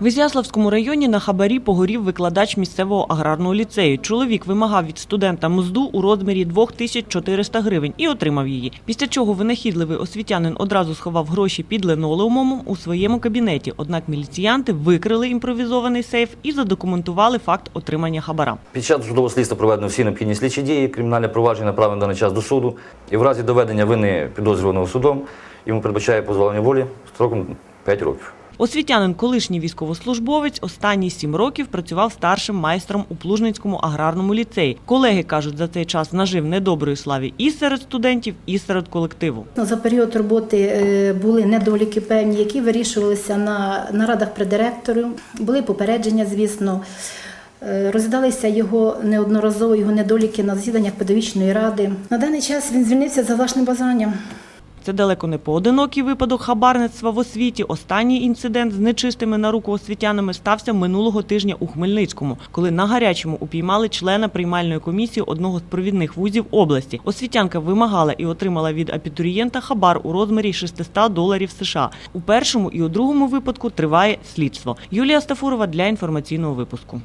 В Ізяславському районі на хабарі погорів викладач місцевого аграрного ліцею. Чоловік вимагав від студента мзду у розмірі 2400 гривень і отримав її. Після чого винахідливий освітянин одразу сховав гроші під линолеумом у своєму кабінеті. Однак міліціянти викрили імпровізований сейф і задокументували факт отримання хабара. Під час судового слідства проведено всі необхідні слідчі дії, кримінальне провадження направлено на даний час до суду. І в разі доведення вини підозрюваного судом йому передбачає позбавлення волі строком 5 років. Освітянин, колишній військовослужбовець, останні сім років працював старшим майстром у Плужницькому аграрному ліцеї. Колеги кажуть, за цей час нажив недоброї славі і серед студентів, і серед колективу. За період роботи е, були недоліки певні, які вирішувалися на нарадах при директору. Були попередження, звісно. Е, Розглядалися його неодноразово його недоліки на засіданнях педагогічної ради. На даний час він звільнився за власним бажанням. Це далеко не поодинокий випадок хабарництва в освіті. Останній інцидент з нечистими на руку освітянами стався минулого тижня у Хмельницькому, коли на гарячому упіймали члена приймальної комісії одного з провідних вузів області. Освітянка вимагала і отримала від абітурієнта хабар у розмірі 600 доларів США. У першому і у другому випадку триває слідство. Юлія Стафурова для інформаційного випуску.